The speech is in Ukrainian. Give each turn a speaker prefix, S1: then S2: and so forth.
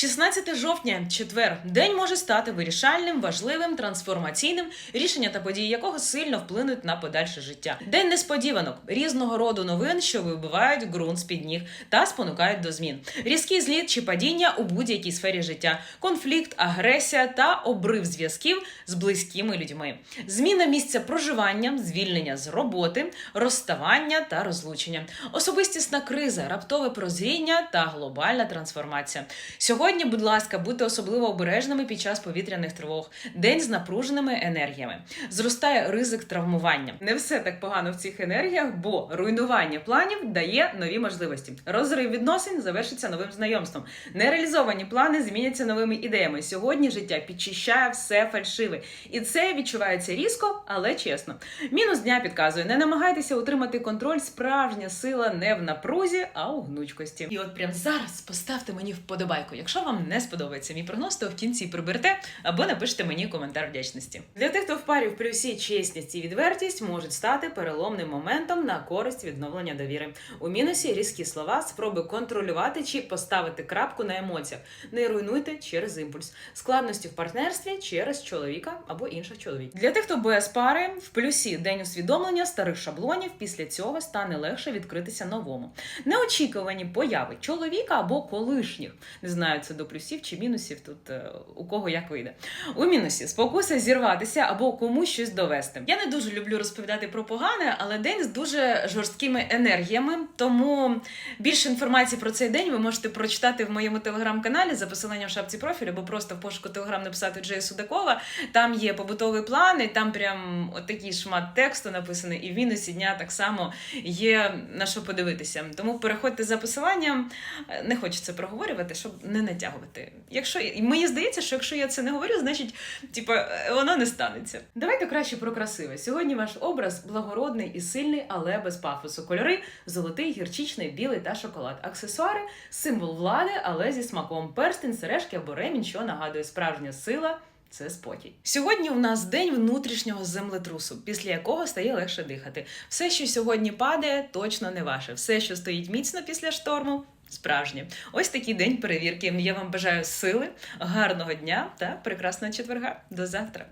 S1: 16 жовтня, четвер. День може стати вирішальним, важливим, трансформаційним, рішення та події якого сильно вплинуть на подальше життя. День несподіванок, різного роду новин, що вибивають ґрунт з під ніг та спонукають до змін. Різкий зліт чи падіння у будь-якій сфері життя, конфлікт, агресія та обрив зв'язків з близькими людьми, зміна місця проживання, звільнення з роботи, розставання та розлучення, особистісна криза, раптове прозріння та глобальна трансформація. Сьогодні, будь ласка, будьте особливо обережними під час повітряних тривог. День з напруженими енергіями. Зростає ризик травмування. Не все так погано в цих енергіях, бо руйнування планів дає нові можливості. Розрив відносин завершиться новим знайомством. Нереалізовані плани зміняться новими ідеями. Сьогодні життя підчищає все фальшиве, і це відчувається різко, але чесно. Мінус дня підказує: не намагайтеся утримати контроль. Справжня сила не в напрузі, а у гнучкості. І от прямо зараз поставте мені вподобайку. Якщо вам не сподобається мій прогноз, то в кінці приберете або напишите мені коментар вдячності. Для тих, хто в парі в плюсі чесність і відвертість можуть стати переломним моментом на користь відновлення довіри. У мінусі різкі слова, спроби контролювати чи поставити крапку на емоціях. Не руйнуйте через імпульс, складності в партнерстві через чоловіка або інших чоловіків. Для тих, хто без пари, в плюсі день усвідомлення старих шаблонів. Після цього стане легше відкритися новому. Неочікувані появи чоловіка або колишніх. Не знаю, це до плюсів чи мінусів. Тут е, у кого як вийде. У мінусі спокуса зірватися або комусь щось довести. Я не дуже люблю розповідати про погане, але день з дуже жорсткими енергіями. Тому більше інформації про цей день ви можете прочитати в моєму телеграм-каналі за посиланням в шапці профілю, або просто в пошуку телеграм написати Джея Судакова. Там є побутовий план, і там прям отакий шмат тексту написаний, і в мінусі дня так само є на що подивитися. Тому переходьте за посиланням. Е, Не це проговорювати, щоб не натягувати. Якщо мені здається, що якщо я це не говорю, значить, типа, е, воно не станеться. Давайте краще про красиве. Сьогодні ваш образ благородний і сильний, але без пафосу. Кольори золотий, гірчичний, білий та шоколад. Аксесуари символ влади, але зі смаком. Перстень, сережки або ремінь, що нагадує справжня сила. Це спокій. Сьогодні у нас день внутрішнього землетрусу, після якого стає легше дихати. Все, що сьогодні падає, точно не ваше. Все, що стоїть міцно після шторму, справжнє. Ось такий день перевірки. Я вам бажаю сили, гарного дня та прекрасного четверга. До завтра.